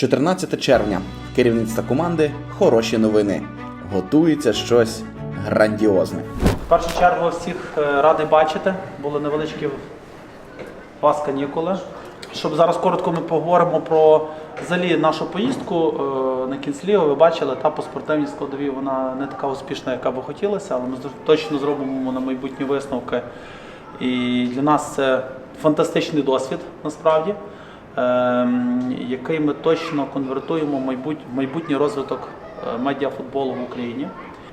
14 червня. Керівництво команди хороші новини. Готується щось грандіозне. В першу чергу всіх е, радий бачити. Були невеличкі вас канікули. Щоб зараз коротко ми поговоримо про взагалі нашу поїздку е, на Кінсліго. Ви бачили, та по спортивній складовій вона не така успішна, яка би хотілося, але ми точно зробимо на майбутні висновки. І для нас це фантастичний досвід насправді, який ми точно конвертуємо в майбутній розвиток е, медіафутболу в Україні.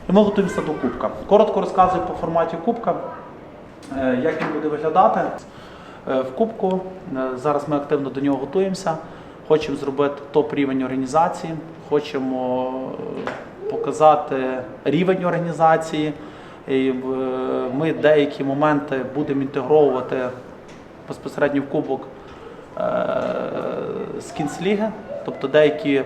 І ми готуємося до Кубка. Коротко розказую по форматі Кубка, е, як він буде виглядати. Е, В Кубку зараз ми активно до нього готуємося. Хочемо зробити топ-рівень організації, хочемо показати рівень організації. І ми деякі моменти будемо інтегровувати безпосередньо в кубок з кінцліги. Тобто деякі е,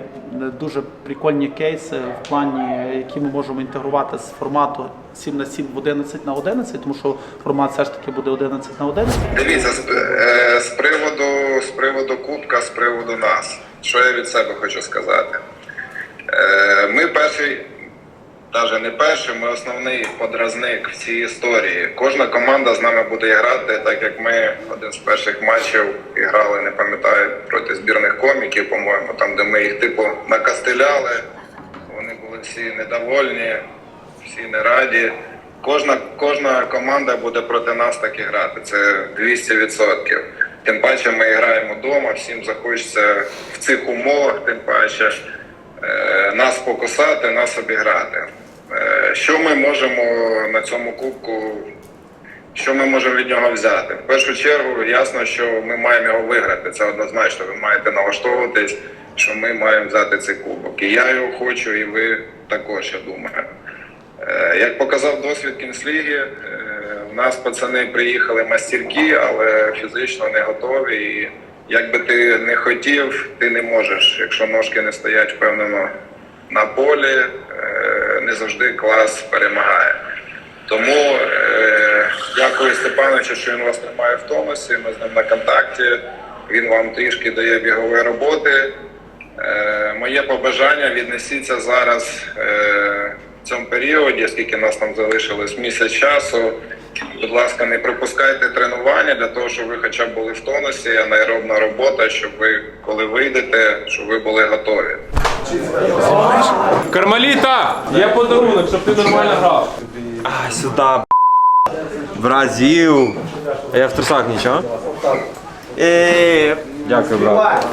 дуже прикольні кейси в плані, які ми можемо інтегрувати з формату 7 на 7 в 11 на 11, тому що формат все ж таки буде 11 на 11. Дивіться, з, е, з приводу з приводу Кубка, з приводу нас, що я від себе хочу сказати. Е, ми перший, навіть не перший, ми основний подразник в цій історії. Кожна команда з нами буде грати, так як ми один з перших матчів грали, не пам'ятаю, проти збірних коміків, по-моєму, там, де ми їх типу накастеляли. Вони були всі недовольні, всі не раді. Кожна, кожна команда буде проти нас так і грати. Це 200%. Тим паче ми граємо вдома, всім захочеться в цих умовах, тим паче е, нас покусати, нас обіграти. Е, що ми можемо на цьому кубку що ми можемо від нього взяти? В першу чергу, ясно, що ми маємо його виграти. Це однозначно. Ви маєте налаштовуватись, що ми маємо взяти цей кубок. І я його хочу, і ви також, я думаю. Е, Як показав досвід Кінсліги, е, у нас пацани приїхали мастерки, але фізично не готові. І як би ти не хотів, ти не можеш, якщо ножки не стоять впевнено на полі, е, не завжди клас перемагає. Тому е, дякую Степановичу, що він вас тримає в тонусі. Ми з ним на контакті. Він вам трішки дає бігової роботи. Е, моє побажання віднесіться зараз в цьому періоді, скільки нас там залишилось місяць часу. Будь ласка, не пропускайте тренування для того, щоб ви хоча б були в тонусі, анаеробна робота, щоб ви, коли вийдете, щоб ви були готові. Кармаліта! Є подарунок, щоб ти нормально грав. А, сюда, б***ь. Бразил. А я в трусах нічого? Е, Дякую, брат.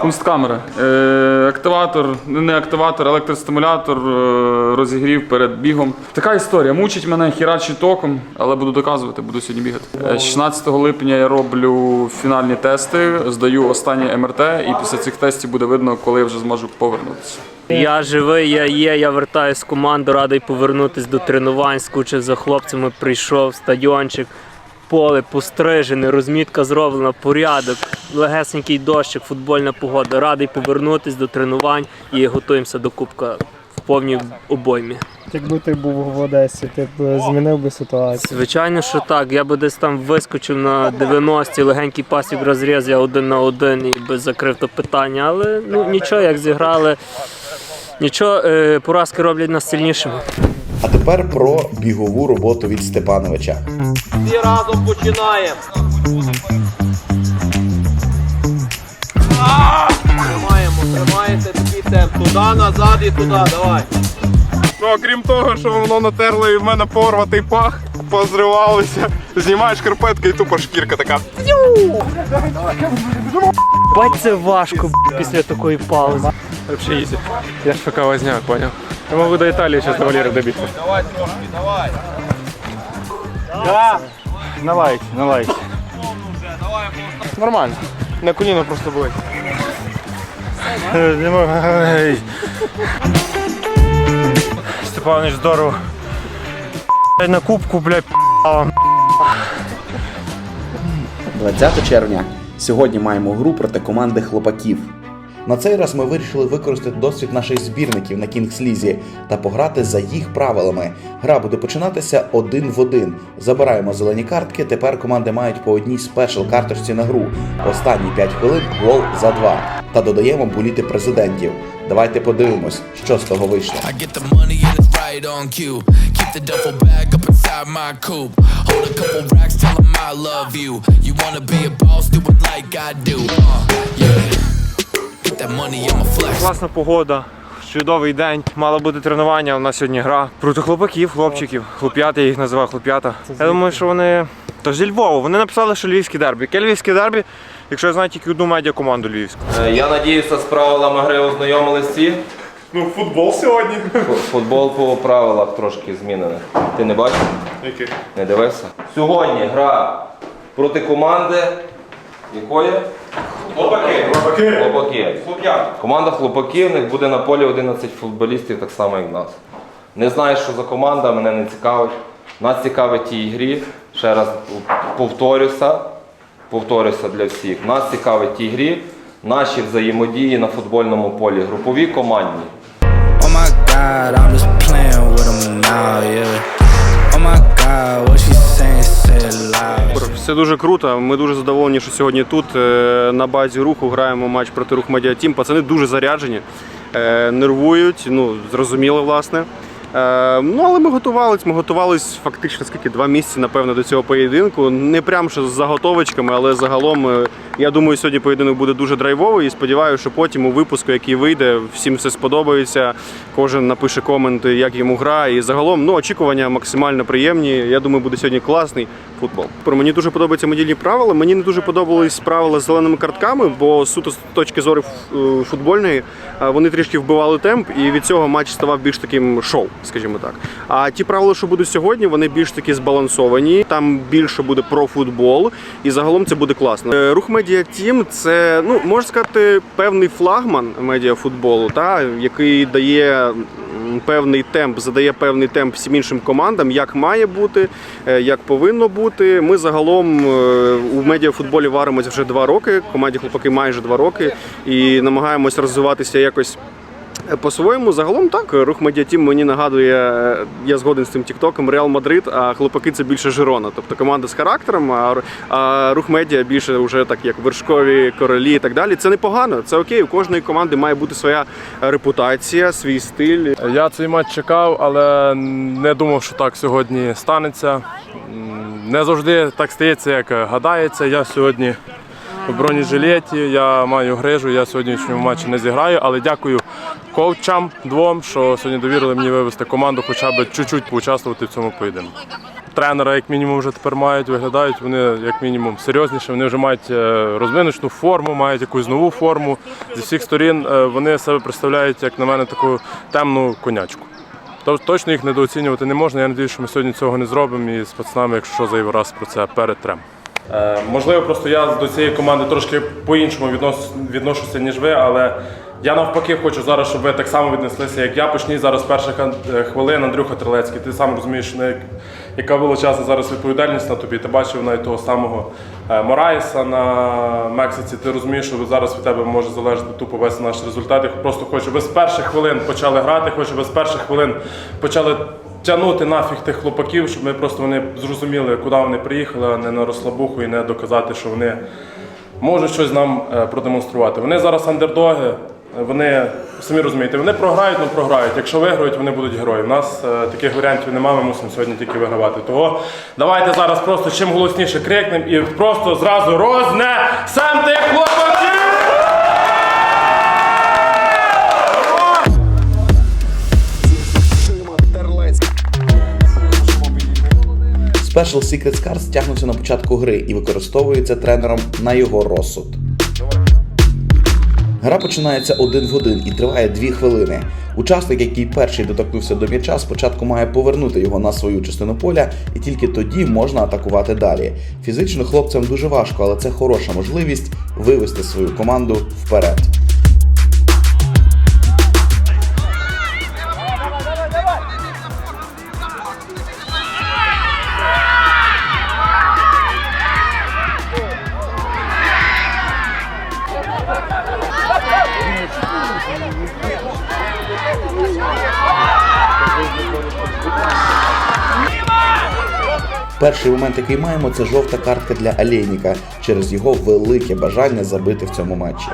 Кунсткамера. Е, активатор, не активатор, електростимулятор, е, розігрів перед бігом. Така історія. Мучить мене хірачі током, але буду доказувати, буду сьогодні бігати. Е, 16 липня я роблю фінальні тести, здаю останнє МРТ, і після цих тестів буде видно, коли я вже зможу повернутися. Я живий, я є, я вертаюсь з команди, радий повернутись до тренувань, скучив за хлопцями, прийшов, стадіончик, поле пострижене, розмітка зроблена, порядок, легесенький дощик, футбольна погода. Радий повернутись до тренувань і готуємося до Кубка в повній обоймі. Якби ти був в Одесі, ти б змінив би ситуацію. Звичайно, що так. Я би десь там вискочив на 90-ті, легенький пасік розріз, я один на один і би закрив то питання. Але ну нічого, як зіграли. Нічого, е, поразки роблять нас сильнішими. А тепер про бігову роботу від Степановича. Всі разом починаємо. Тримаємо, тримаєте такий темп. Туди, назад і туди, давай. Ну, окрім того, що воно натерло і в мене порватий пах, позривалося. Знімаєш шкарпетки і тупо шкірка така. Бать, це важко б**, після такої паузи. Їздить. Я ж ФК возняк, поняв. Я можу до Італії зараз до Валери добігти. Давай трошки, давай. На лайк, на лайк. Нормально. На коліно просто болить. Не можу. Степанович здорово. На кубку, блядь, 20 червня. Сьогодні маємо гру проти команди хлопаків. На цей раз ми вирішили використати досвід наших збірників на Кінгслізі та пограти за їх правилами. Гра буде починатися один в один. Забираємо зелені картки. Тепер команди мають по одній спешл карточці на гру. Останні 5 хвилин гол за два. Та додаємо буліти президентів. Давайте подивимось, що з того вийшло. Right on cue. Keep the duffel bag up inside my coupe. Hold a couple racks, tell 'em I love you. You wanna be a boss, do it like I do. Uh, yeah. Класна погода, чудовий день. Мало бути тренування. У нас сьогодні гра проти хлопаків, хлопчиків. Хлоп'ята, я їх називав хлоп'ята. Я думаю, що вони. Тож зі Львова. Вони написали, що львівське дербі. Яке львівське дербі, якщо я знаю тільки одну медіакоманду львівську. Я надіюся, з правилами гри ознайомились всі. Ну, футбол сьогодні. Футбол по правилах трошки змінений. Ти не бачив? Який? Не дивився? Сьогодні гра проти команди. Якої? Хлопаки. Хлопаки. Команда хлопаків, в них буде на полі 11 футболістів, так само як в нас. Не знаю, що за команда, мене не цікавить. Нас цікавить тій грі. Ще раз повторюся. Повторюся для всіх. Нас цікавить тій грі, наші взаємодії на футбольному полі, групові командні. Oh loud. Все дуже круто. Ми дуже задоволені, що сьогодні тут е, на базі руху граємо матч проти рух Медіатім. Пацани дуже заряджені, е, нервують, ну зрозуміло, власне. Е, Ну, але ми готувались. Ми готувались фактично скільки два місяці, напевно, до цього поєдинку. Не прям що з заготовочками, але загалом я думаю, сьогодні поєдинок буде дуже драйвовий і сподіваюся, що потім у випуску, який вийде, всім все сподобається. Кожен напише комент, як йому гра. І загалом ну, очікування максимально приємні. Я думаю, буде сьогодні класний футбол. Мені дуже подобаються медійні правила. Мені не дуже подобались правила з зеленими картками, бо суто з точки зору футбольної е, вони трішки вбивали темп, і від цього матч ставав більш таким шоу, скажімо так. А ті правила, що будуть сьогодні, вони більш такі збалансовані. Там більше буде про футбол, і загалом це буде класно. Е, Рух Тім це ну можна сказати певний флагман медіафутболу, та який дає певний темп, задає певний темп всім іншим командам, як має бути, е, як повинно бути. Ми загалом е, у медіафутболі варимося вже два роки. Команді хлопаки майже два роки і намагаємось розвиватися якось. Е, По-своєму, загалом так, рух медіатім мені нагадує, е, я згоден з цим тіктоком, Реал Мадрид, а хлопаки це більше Жирона. Тобто команда з характером, а, рух медіа більше вже так як вершкові королі і так далі. Це непогано, це окей. У кожної команди має бути своя репутація, свій стиль. Я цей матч чекав, але не думав, що так сьогодні станеться. Не завжди так стається, як гадається. Я сьогодні в бронежилеті, я маю грижу, я сьогодні сьогоднішньому матчі не зіграю, але дякую коучам двом, що сьогодні довірили мені вивести команду, хоча б чуть-чуть поучаствувати в цьому поєдинку. Тренера, як мінімум, вже тепер мають, виглядають вони як мінімум серйозніше. Вони вже мають е, розвиночну форму, мають якусь нову форму. Зі всіх сторін е, вони себе представляють, як на мене, таку темну конячку. Тож точно їх недооцінювати не можна. Я сподіваюся, що ми сьогодні цього не зробимо і з пацанами, якщо що, зайвий раз про це перетрем. Е, можливо, просто я до цієї команди трошки по-іншому відношуся, ніж ви, але я навпаки хочу зараз, щоб ви так само віднеслися, як я. Почніть зараз перших е, хвилин, Андрюха Трилецький. Ти сам розумієш, яка величезна зараз відповідальність на тобі. Ти бачив навіть того самого е, Мораєса на Мексиці. Ти розумієш, що зараз від тебе може залежати тупо весь наш результат. Я просто хочу, ви з перших хвилин почали грати, хочу, ви з перших хвилин почали тягнути нафіг тих хлопаків, щоб ми просто вони зрозуміли, куди вони приїхали, а не на розслабуху і не доказати, що вони можуть щось нам е, продемонструвати. Вони зараз андердоги, вони самі розумієте, вони програють, ну програють. Якщо виграють, вони будуть герої. У нас е, таких варіантів немає, ми мусимо сьогодні тільки вигравати. Того давайте зараз просто чим голосніше крикнемо і просто зразу розне сам тих хлопаків! Special Secret Scars тягнуться на початку гри і використовується тренером на його розсуд. Гра починається один в один і триває дві хвилини. Учасник, який перший доторкнувся до м'яча, спочатку має повернути його на свою частину поля, і тільки тоді можна атакувати далі. Фізично хлопцям дуже важко, але це хороша можливість вивести свою команду вперед. Перший момент, який маємо, це жовта картка для Алєйніка через його велике бажання забити в цьому матчі.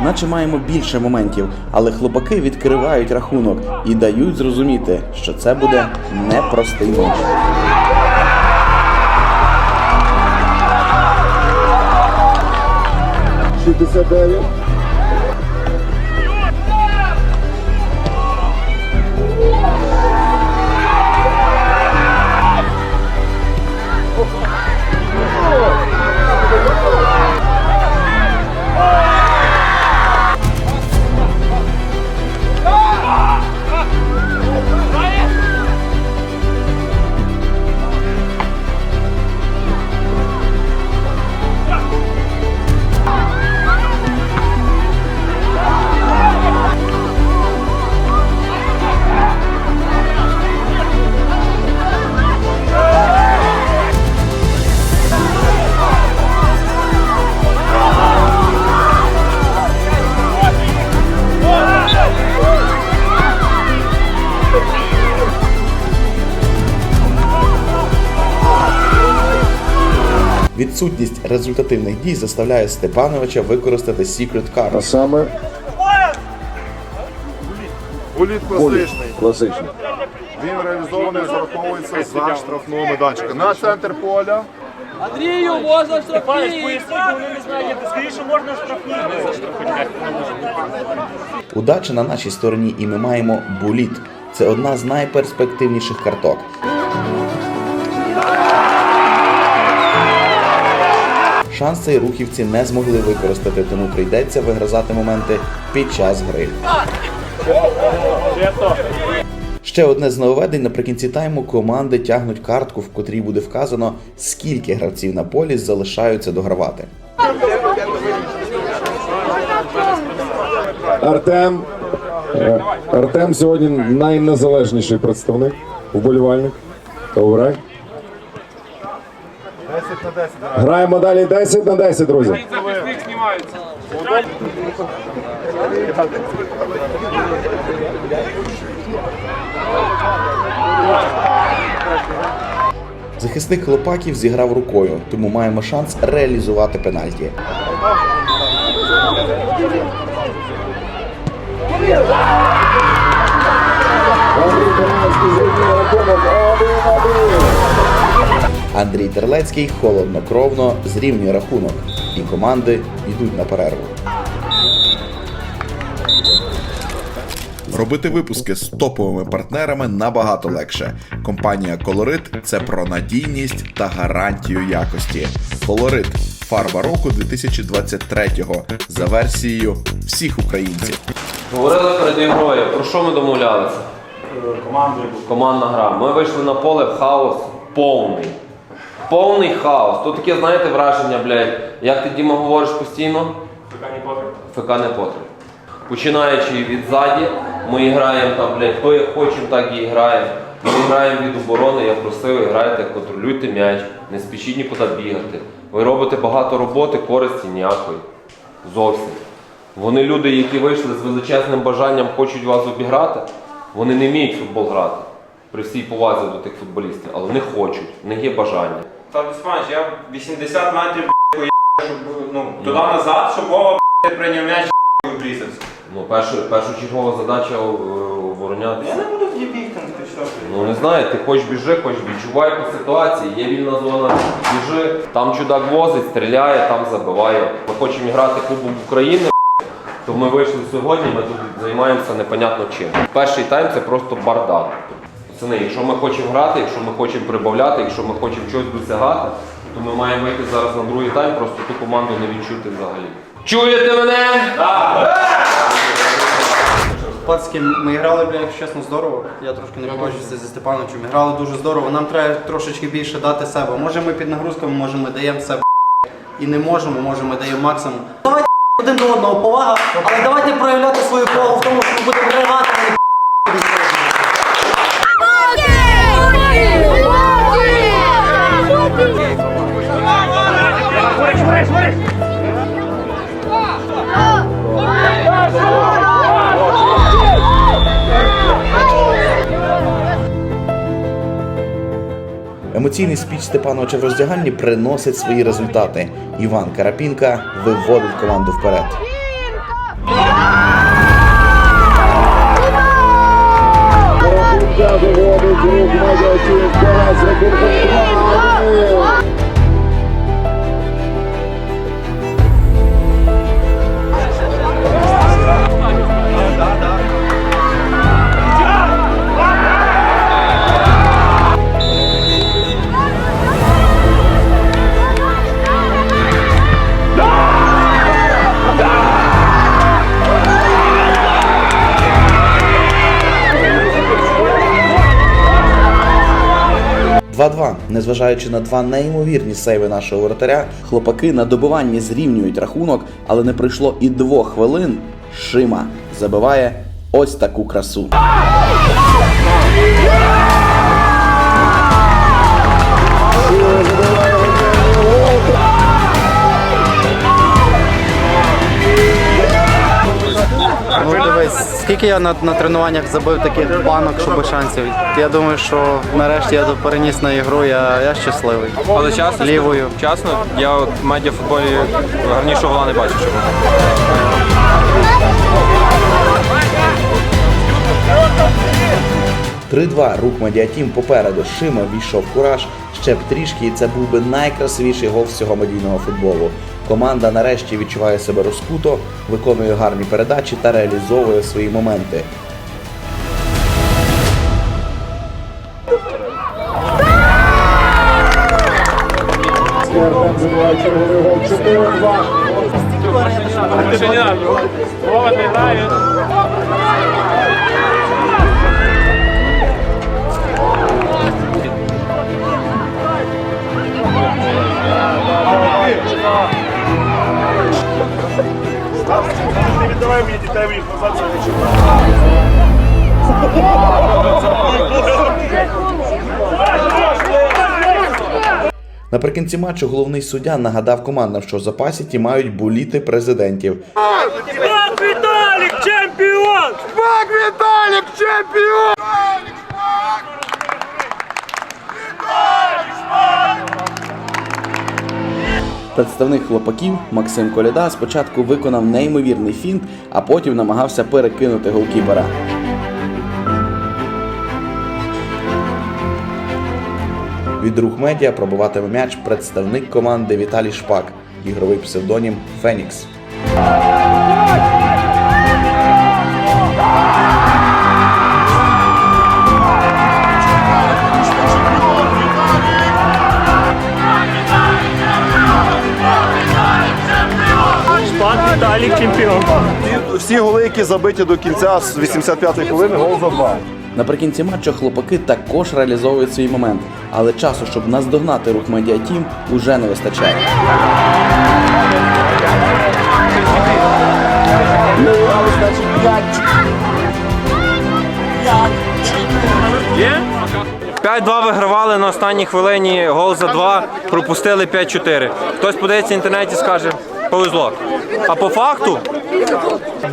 Наче маємо більше моментів, але хлопаки відкривають рахунок і дають зрозуміти, що це буде непростий матч. Відсутність результативних дій заставляє Степановича використати Secret Card. саме Уліт класичний. класичний. Він реалізований, зараховується за штрафного медачка. На центр поля. Андрію, можна штрафні! Удача на нашій стороні, і ми маємо буліт. Це одна з найперспективніших карток. Шанс цей рухівці не змогли використати, тому прийдеться вигризати моменти під час гри. Ще одне з нововведень наприкінці тайму команди тягнуть картку, в котрій буде вказано, скільки гравців на полі залишаються догравати. Артем. Артем сьогодні найнезалежніший представник, вболівальник. Добре. 10 на 10. Граємо далі 10 на 10, друзі. Захисник хлопаків зіграв рукою, тому маємо шанс реалізувати пенальті. Андрій рахунок 1-1. Андрій Терлецький холоднокровно зрівнює рахунок, і команди йдуть на перерву. Робити випуски з топовими партнерами набагато легше. Компанія Колорит це про надійність та гарантію якості. Колорит фарба року 2023 за версією всіх українців. Говорили перед ігрою, про що ми домовлялися? Командою Командна гра. Ми вийшли на поле хаос повний. Повний хаос. Тут таке, знаєте, враження, блядь, як ти Діма говориш постійно? ФК не потріб. ФК не потріб. Починаючи від ззаді, ми граємо там, блядь, хто як хочемо, так і граємо. Ми граємо від оборони, я просив, грайте, контролюйте м'яч, не спішіть нікуди бігати. Ви робите багато роботи, користі ніякої. Зовсім. Вони люди, які вийшли з величезним бажанням, хочуть вас обіграти, вони не вміють футбол грати. При всій повазі до тих футболістів, але вони хочуть, в них є бажання. Та Бісмач, я 80 метрів б***ь, щоб ну, туди назад, щоб Вова прийняв м'яч і обрізався. Ну, першу, першочергова задача е, оборонятися. Я не буду тоді бігти, ти що? Ну не знаю, ти хоч біжи, хоч відчувай по ситуації, є вільна зона, біжи, там чудак возить, стріляє, там забиває. Ми хочемо грати Кубок України, то ми вийшли сьогодні, ми тут займаємося непонятно чим. Перший тайм це просто бардак. Пацани, якщо ми хочемо грати, якщо ми хочемо прибавляти, якщо ми хочемо щось досягати, то ми маємо вийти зараз на другий тайм, просто ту команду не відчути взагалі. Чуєте мене? Так! Пацки, ми грали, бля, якщо чесно, здорово. Я трошки не погоджуюся зі Степановичем. Ми грали дуже здорово. Нам треба трошечки більше дати себе. Може ми під нагрузками, може ми даємо себе і не можемо, може ми даємо максимум. Давайте один до одного повага, але давайте проявляти свою повагу в тому, що ми будемо грати, а не Емоційний спіч Степановича в роздягальні приносить свої результати. Іван Карапінка виводить команду вперед. Карапінка виводить рух медіатім Незважаючи на два неймовірні сейви нашого воротаря, хлопаки на добиванні зрівнюють рахунок, але не пройшло і двох хвилин. Шима забиває ось таку красу. Скільки я на, на тренуваннях забив таких банок, що без шансів. Я думаю, що нарешті я переніс на ігру, я, я щасливий. Але чесно, Лівою. чесно, я от в медіафутболі гарнішого гола не бачив. Щоб. – 3-2. Рух Медіатім попереду. Шима війшов в кураж. Ще б трішки, і це був би найкрасивіший гол всього медійного футболу. Команда нарешті відчуває себе розкуто, виконує гарні передачі та реалізовує свої моменти. Забиває черговий гол 4-2. Наприкінці матчу головний суддя нагадав командам, що в запасі ті мають боліти президентів. Представник хлопаків Максим Коляда спочатку виконав неймовірний фінт, а потім намагався перекинути голкіпера. Від рух медіа пробуватиме м'яч представник команди Віталій Шпак, ігровий псевдонім Фенікс. Чемпіон. Всі голи, які забиті до кінця з 85-ї хвилини, гол за два. Наприкінці матчу хлопаки також реалізовують свій момент, але часу, щоб наздогнати рух медіа тім, уже не вистачає. Є? 5-2 вигравали на останній хвилині, гол за 2, пропустили 5-4. Хтось подивиться в інтернеті скаже, повезло. А по факту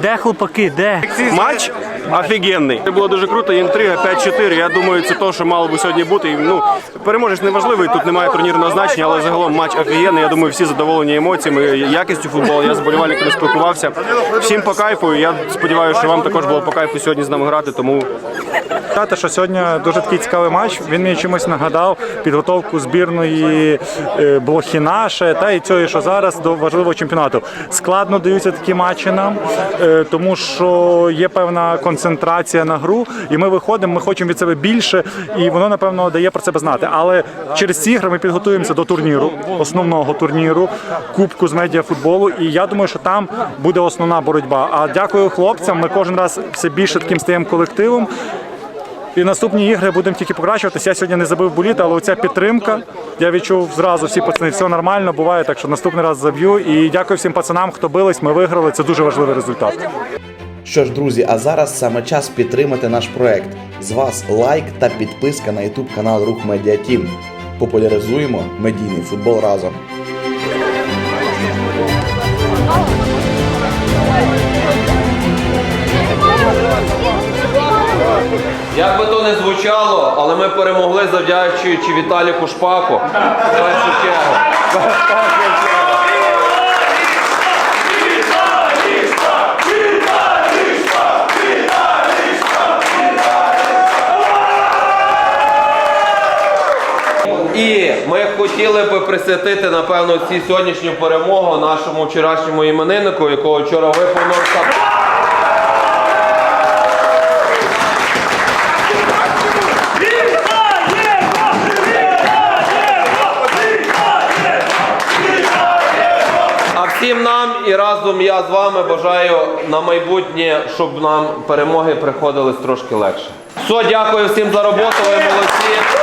Де хлопаки? Де? Матч офігенний. Це було дуже круто. Інтрига 5-4. Я думаю, це те, що мало би сьогодні бути. І, Ну, переможець неважливий, тут немає турнірного значення, але загалом матч офігенний. Я думаю, всі задоволені емоціями, якістю футболу. Я з болівальниками спілкувався. Всім по кайфу. Я сподіваюся, що вам також було по кайфу сьогодні з нами грати. Тому Сказати, що сьогодні дуже такий цікавий матч. Він мені чимось нагадав підготовку збірної е, Блохінаше та і цього, що зараз до важливого чемпіонату. Складно даються такі матчі нам, е, тому що є певна конкуренція концентрація на гру, і ми виходимо, ми хочемо від себе більше, і воно напевно дає про себе знати. Але через ці ігри ми підготуємося до турніру, основного турніру, кубку з медіафутболу. І я думаю, що там буде основна боротьба. А дякую хлопцям. Ми кожен раз все більше таким стаємо колективом. І наступні ігри будемо тільки покращуватися. Я сьогодні не забив боліти, але оця підтримка. Я відчув зразу всі пацани, все нормально буває, так що наступний раз заб'ю. І дякую всім пацанам, хто бились. Ми виграли. Це дуже важливий результат. Що ж, друзі, а зараз саме час підтримати наш проект. З вас лайк та підписка на YouTube канал Рух Медіа Тім. Популяризуємо медійний футбол разом. Як би то не звучало, але ми перемогли завдячуючи Віталіку Шпаку. Першу чергу. Хотіли би присвятити, напевно, цю сьогоднішню перемогу нашому вчорашньому імениннику, якого вчора виповнився. А всім нам і разом я з вами бажаю на майбутнє, щоб нам перемоги приходились трошки легше. Все, дякую всім за роботу, ви молодці.